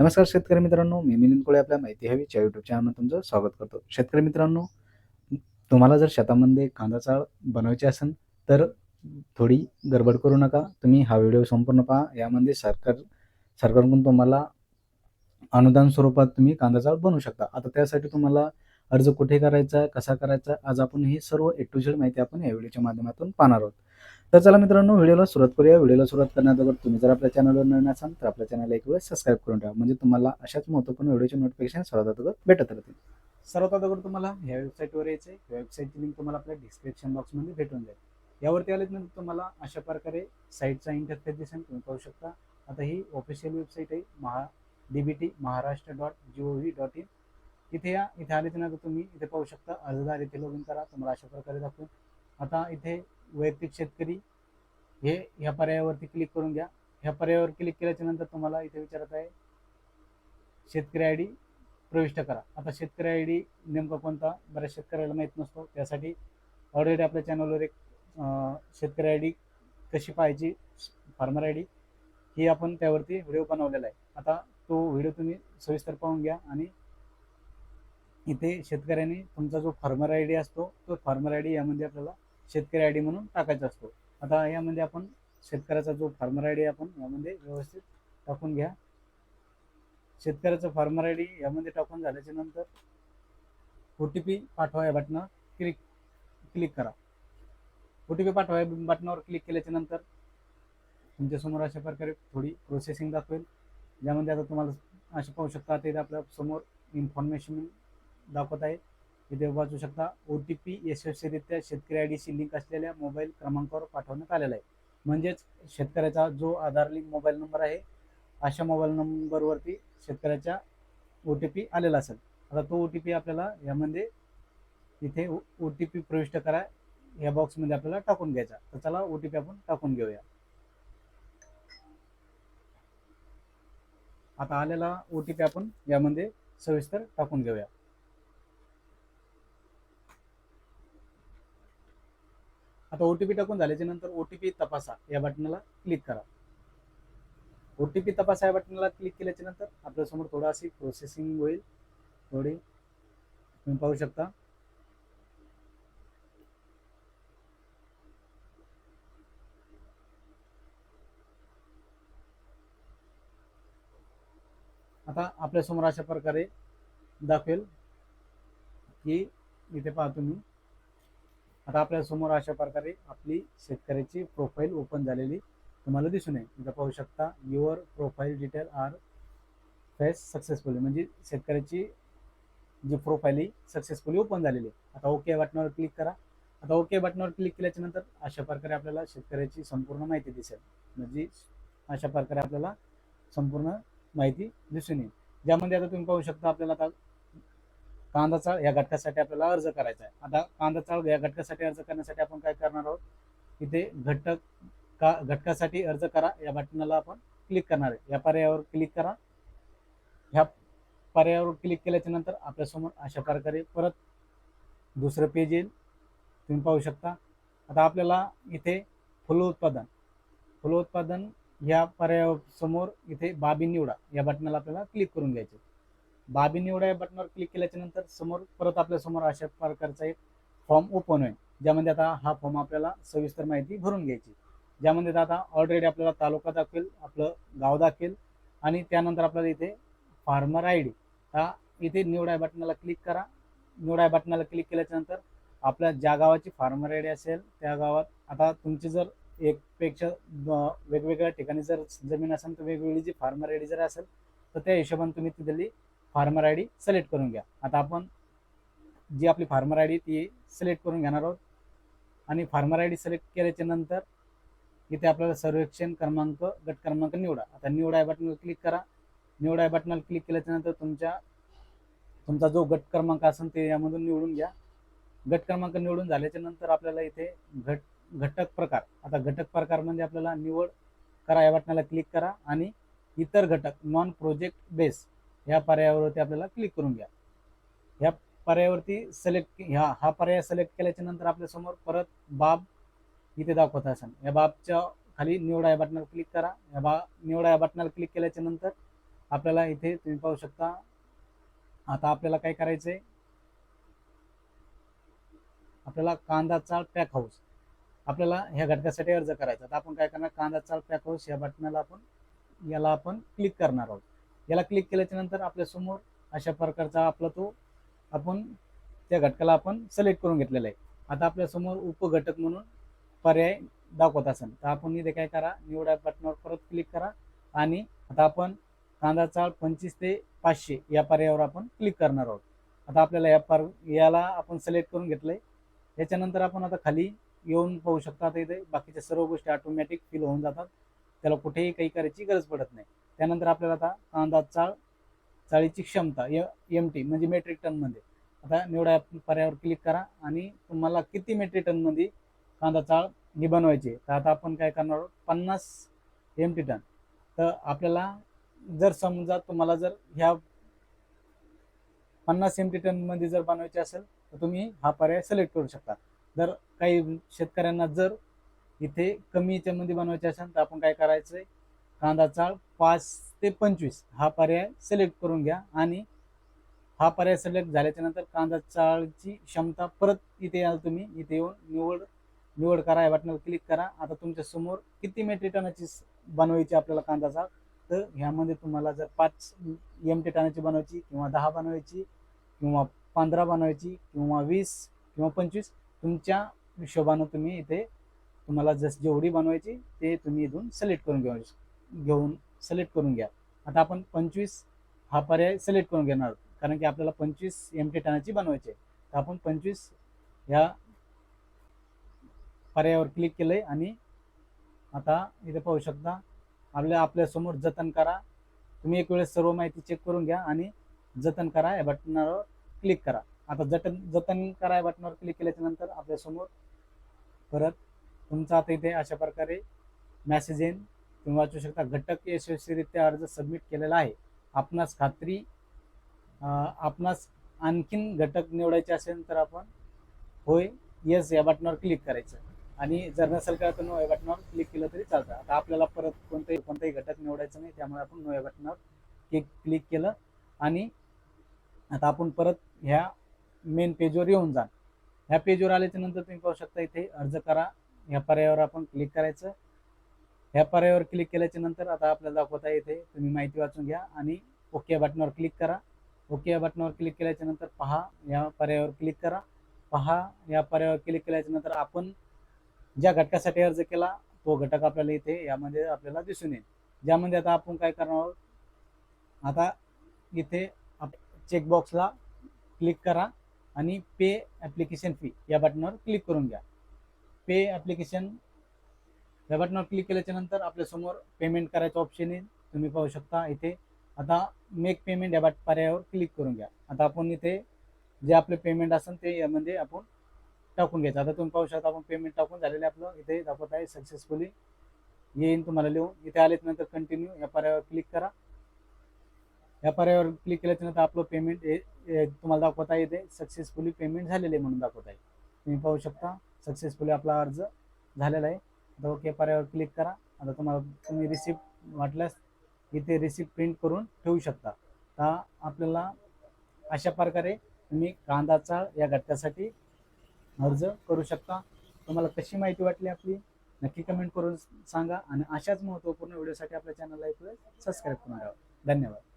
नमस्कार शेतकरी मित्रांनो मी मिलिंद कोळे आपल्या माहिती हवीच्या यूट्यूब चॅनलमध्ये तुमचं स्वागत करतो. शेतकरी मित्रांनो तुम्हाला जर शेतामध्ये कांदा चाळ बनवायची असेल तर थोडी गडबड करू नका. तुम्ही हा व्हिडिओ संपूर्ण पहा. यामध्ये सरकार सरकारकडून तुम्हाला अनुदान स्वरूपात तुम्ही कांदा चाळ बनवू शकता. आता त्यासाठी तुम्हाला अर्ज कुठे करायचा कसा करायचा आज आपण ही सर्व ए टू झेड माहिती आपण या व्हिडिओच्या माध्यमातून पाहणार आहोत. तर चला मित्रांनो व्हिडिओला सुरुवात करूया. व्हिडिओला सुरुवात करण्याबरोबर तुम्ही जर आपल्या चॅनलवर नवीन असाल तर आपल्या चॅनलला एक वेळ सबस्क्राईब करून ठेवा. म्हणजे तुम्हाला अशाच महत्त्वपूर्ण व्हिडिओचे नोटिफिकेशन सर्वात अगोदर भेटत राहतील. सर्वात अगोदर तुम्हाला ह्या वेबसाईटवर यायचं आहे वेबसाईटची लिंक तुम्हाला आपल्या डिस्क्रिप्शन बॉक्समध्ये भेटून जाईल. यावरती आल्यानंतर तुम्हाला अशा प्रकारे साईटचा इंटरफेस दिसेल तुम्ही पाहू शकता. आता ही ऑफिशियल वेबसाईट आहे Maha D B T Maharashtra dot G O V dot in इथे या इथे आल्याच्यानंतर तुम्ही इथे पाहू शकता. अर्जदार इथे लॉग इन करा. तुम्हाला अशा प्रकारे दाखवून आता इथे वैयक्तिक शेतकरी हे ह्या पर्यायावरती क्लिक करून घ्या. ह्या पर्यायावर क्लिक केल्याच्यानंतर तुम्हाला इथे विचारत आहे शेतकरी आय डी प्रविष्ट करा. आता शेतकरी आय डी नेमका कोणता? बऱ्याच शेतकऱ्याला माहीत नसतो. त्यासाठी ऑलरेडी आपल्या चॅनलवर एक शेतकरी आय डी कशी पाहायची? फार्मर आय डी ही आपण त्यावरती व्हिडिओ बनवलेला आहे. आता तो व्हिडिओ तुम्ही सविस्तर पाहून घ्या आणि इथे शेतकऱ्यांनी तुमचा जो फार्मर आय डी असतो तो फार्मर आय डी यामध्ये आपल्याला शेतकरी आय डी म्हणून टाकायचा असतो. आता यामध्ये आपण शेतकऱ्याचा जो फार्मर आय डी आपण यामध्ये व्यवस्थित टाकून घ्या. शेतकऱ्याचा फार्मर आय डी यामध्ये टाकून झाल्याच्यानंतर ओ टी पी पाठवा या बटनावर क्लिक क्लिक करा. ओ टी पी पाठवा या बटनावर क्लिक केल्याच्यानंतर तुमच्यासमोर अशा प्रकारे थोडी प्रोसेसिंग दाखवेल. ज्यामध्ये आता तुम्हाला असे पाहू शकता ते आपल्यासमोर इन्फॉर्मेशन दाखवत आहे. इथे वाचू शकता. ओ टी पी यशस्वीरित्या शेतकरी आय डीशी लिंक असलेल्या मोबाईल क्रमांकावर पाठवण्यात आलेला आहे. म्हणजेच शेतकऱ्याचा जो आधार लिंक मोबाईल नंबर आहे अशा मोबाईल नंबरवरती शेतकऱ्याच्या ओ टी पी आलेला असेल. आता तो ओ टी पी आपल्याला यामध्ये इथे ओ टी पी प्रविष्ट करा. या बॉक्समध्ये आपल्याला टाकून घ्यायचा. तर चला ओ टी पी आपण टाकून घेऊया. आता आलेला ओ टी पी आपण यामध्ये सविस्तर टाकून घेऊया. आता ओ टी पी टाकून झाल्याच्यानंतर ओ टी पी तपासा या बटनाला क्लिक करा. ओ टी पी तपासा या बटनाला क्लिक केल्याच्यानंतर आपल्यासमोर थोडं अशी प्रोसेसिंग होईल. थोडी. तुम्ही पाहू शकता. आता आपल्यासमोर अशा प्रकारे दाखवेल की इथे पहा तुम्ही. आता आपल्यासमोर अशा प्रकारे आपली शेतकऱ्याची प्रोफाईल ओपन झालेली तुम्हाला दिसून येईल. इथं पाहू शकता your profile detail are face successfully म्हणजे शेतकऱ्याची जी प्रोफाईल ही सक्सेसफुली ओपन झालेली आहे. आता ओके बटनावर क्लिक करा. आता ओके बटनावर क्लिक केल्याच्यानंतर अशा प्रकारे आपल्याला शेतकऱ्याची संपूर्ण माहिती दिसेल. म्हणजे अशा प्रकारे आपल्याला संपूर्ण माहिती दिसून येईल. ज्यामध्ये आता तुम्ही पाहू शकता आपल्याला आता कांदा चाळ या घटकासाठी आपल्याला अर्ज करायचा आहे. आता कांदा चाळ या घटकासाठी अर्ज करण्यासाठी आपण काय करणार आहोत? इथे घटक का घटकासाठी अर्ज करा. या बटनाला आपण क्लिक करणार आहे. या पर्यायावर क्लिक करा. ह्या पर्यायावर क्लिक केल्याच्यानंतर आपल्यासमोर अशा प्रकारे परत दुसरं पेज येईल. तुम्ही पाहू शकता. आता आपल्याला इथे फुलोत्पादन फुलोत्पादन या पर्यायासमोर इथे बाबी निवडा. या बटनाला आपल्याला क्लिक करून घ्यायचे. बाबी निवडा या बटनावर क्लिक केल्याच्यानंतर समोर परत आपल्यासमोर अशा प्रकारचा एक फॉर्म ओपन होईल. ज्यामध्ये आता हा फॉर्म आपल्याला सविस्तर माहिती भरून घ्यायची. ज्यामध्ये आता ऑलरेडी आपल्याला तालुका दाखवेल आपलं गाव दाखवेल आणि त्यानंतर आपल्याला इथे फार्मर आय डी हा इथे निवडा बटनाला क्लिक करा. निवडा बटनाला क्लिक केल्याच्यानंतर आपल्या ज्या गावाची फार्मर आय डी असेल त्या गावात आता तुमची जर एकपेक्षा पेक्षा वेगवेगळ्या ठिकाणी जर जमीन असेल तर वेगवेगळी जी फार्मर आय डी जर असेल तर त्या हिशोबाने तुम्ही तिथली फार्मर आय डी सिलेक्ट करून घ्या. आता आपण जी आपली फार्मर आय डी ती सिलेक्ट करून घेणार आहोत. आणि फार्मर आय डी सिलेक्ट केल्याच्यानंतर इथे आपल्याला सर्वेक्षण क्रमांक गट क्रमांक निवडा. आता निवडा या बटनवर क्लिक करा. निवडा या बटनावर क्लिक केल्याच्यानंतर तुमच्या तुमचा जो गट क्रमांक असेल ते यामधून निवडून घ्या. गट क्रमांक निवडून झाल्याच्यानंतर आपल्याला इथे घट घटक प्रकार आता घटक प्रकार म्हणजे आपल्याला निवड करा या बटनाला क्लिक करा. आणि इतर घटक नॉन प्रोजेक्ट बेस या पर्यायावरती आपल्याला क्लिक करून घ्या. ह्या पर्यायावरती सिलेक्ट ह्या हा पर्याय सिलेक्ट केल्याच्यानंतर आपल्यासमोर परत बाब इथे दाखवत असेल. या बाबच्या खाली निवडा या बटनावर क्लिक करा. या बा निवडा या बटनावर क्लिक केल्याच्यानंतर आपल्याला इथे तुम्ही पाहू शकता आता आपल्याला काय करायचंय? आपल्याला कांदा चाळ पॅक हाऊस आपल्याला ह्या घटकासाठी अर्ज करायचा. तर आपण काय करणार? कांदा चाळ पॅक हाऊस या बटनाला आपण याला आपण क्लिक करणार आहोत. याला क्लिक केल्याच्यानंतर आपल्यासमोर अशा प्रकारचा आपला तो आपण त्या घटकाला आपण सिलेक्ट करून घेतलेला आहे. आता आपल्यासमोर उपघटक म्हणून पर्याय दाखवत असेल तर आपण इथे काय करा निवडा बटनावर परत क्लिक करा आणि आता आपण कांदा चाळ पंचवीस ते पाचशे या पर्यायावर आपण क्लिक करणार आहोत. आता आपल्याला या पर याला आपण सिलेक्ट करून घेतलंय. याच्यानंतर आपण आता खाली येऊन पाहू शकता आता इथे बाकीच्या सर्व गोष्टी ऑटोमॅटिक फिल होऊन जातात. त्याला कुठेही काही करायची गरज पडत नाही. त्यानंतर आपल्याला आता कांदा चाळ चाळीची क्षमता एम टी म्हणजे मेट्रिक टनमध्ये आता निवडा पर्यायावर क्लिक करा आणि तुम्हाला किती मेट्रिक टनमध्ये कांदा चाळ ही बनवायची तर आता आपण काय करणार आहोत? पन्नास एम टी टन तर आपल्याला जर समजा तुम्हाला जर ह्या पन्नास एम टी टनमध्ये जर बनवायचे असेल तर तुम्ही हा पर्याय सिलेक्ट करू शकता. जर काही शेतकऱ्यांना जर इथे कमी याच्यामध्ये बनवायचे असेल तर आपण काय करायचं आहे कांदा चाळ पाच ते पंचवीस हा पर्याय सिलेक्ट करून घ्या आणि हा पर्याय सिलेक्ट झाल्याच्यानंतर कांदा चाळची क्षमता परत इथे याल तुम्ही. इथे येऊन निवड निवड करा या बटनावर क्लिक करा. आता तुमच्यासमोर किती मेट्रिक टनाची बनवायची आपल्याला कांदा चाळ? तर ह्यामध्ये तुम्हाला जर पाच एम टी टनाची बनवायची किंवा दहा बनवायची किंवा पंधरा बनवायची किंवा वीस किंवा पंचवीस तुमच्या हिशोबानं तुम्ही इथे तुम्हाला जस जेवढी बनवायची ते तुम्ही इथून सिलेक्ट करून घेऊ घेऊन सिलेक्ट करून घ्या. आता आपण पंचवीस हा पर्याय सिलेक्ट करून घेणार आहोत. कारण की आपल्याला पंचवीस एम टी टनाची बनवायची आहे. तर आपण पंचवीस ह्या पर्यायावर क्लिक केलंय आणि आता इथे पाहू शकता आपल्या आपल्यासमोर जतन करा. तुम्ही एक वेळेस सर्व माहिती चेक करून घ्या आणि जतन करा या बटनावर क्लिक करा. आता जतन जतन करा या बटनावर क्लिक केल्याच्यानंतर आपल्यासमोर परत तुमचा आता इथे अशा प्रकारे मॅसेज येईल तुम्ही वाचू शकता. घटक यशस्वीरित्या अर्ज सबमिट केलेला आहे. आपणास खात्री आपणास आणखीन घटक निवडायचे असेल तर आपण होय येस या बटनावर क्लिक करायचं. आणि जर नसेल का तर नो या बटनावर क्लिक केलं तरी चालतं. आता आपल्याला परत कोणताही कोणताही घटक निवडायचं नाही त्यामुळे आपण नो या बटनावर क्लिक क्लिक केलं. आणि आता आपण परत ह्या मेन पेजवर येऊन जा ह्या पेजवर आल्याच्यानंतर तुम्ही पाहू शकता इथे अर्ज करा. ह्या पर्यायावर आपण क्लिक करायचं. ह्या पर्यायावर क्लिक केल्याच्यानंतर आता आपल्याला दाखवता येते. तुम्ही माहिती वाचून घ्या आणि ओके या बटनावर क्लिक करा. ओके या बटनावर क्लिक केल्याच्यानंतर पहा या पर्यायावर क्लिक करा. पहा या पर्यायावर क्लिक केल्याच्यानंतर आपण ज्या घटकासाठी अर्ज केला तो घटक आपल्याला इथे यामध्ये आपल्याला दिसून येईल. ज्यामध्ये आता आपण काय करणार आहोत? आता इथे चेकबॉक्सला क्लिक करा आणि पे ॲप्लिकेशन फी या बटनावर क्लिक करून घ्या. पे ॲप्लिकेशन या बटनावर क्लिक केल्याच्यानंतर आपल्यासमोर पेमेंट करायचं ऑप्शन येईल तुम्ही पाहू शकता इथे. आता मेक पेमेंट या बट पर्यायावर क्लिक करून घ्या. आता आपण इथे जे आपले पेमेंट असेल ते यामध्ये आपण टाकून घ्यायचं. आता तुम्ही पाहू शकता आपण पेमेंट टाकून झालेलं आहे आपलं. इथे दाखवत आहे सक्सेसफुली येईन तुम्हाला लिहून. इथे आलेत नंतर कंटिन्यू या पर्यायावर क्लिक करा. या पर्यायावर क्लिक केल्याच्यानंतर आपलं पेमेंट तुम्हाला दाखवत आहे इथे. सक्सेसफुली पेमेंट झालेले म्हणून दाखवत आहे. तुम्ही पाहू शकता. सक्सेसफुली आपला अर्ज झालेला आहे. आता ओके पर्यायावर क्लिक करा. आता तुम्हाला तुम्ही रिसिप्ट वाटल्यास इथे रिसिप्ट प्रिंट करून ठेवू शकता. तर आपल्याला अशा प्रकारे तुम्ही कांदा चाळ या घटकासाठी अर्ज करू शकता. तुम्हाला कशी माहिती वाटली आपली? नक्की कमेंट करून सांगा. आणि अशाच महत्त्वपूर्ण व्हिडिओसाठी आपल्या चॅनलला एक वेळ सबस्क्राईब करून ठेवा धन्यवाद.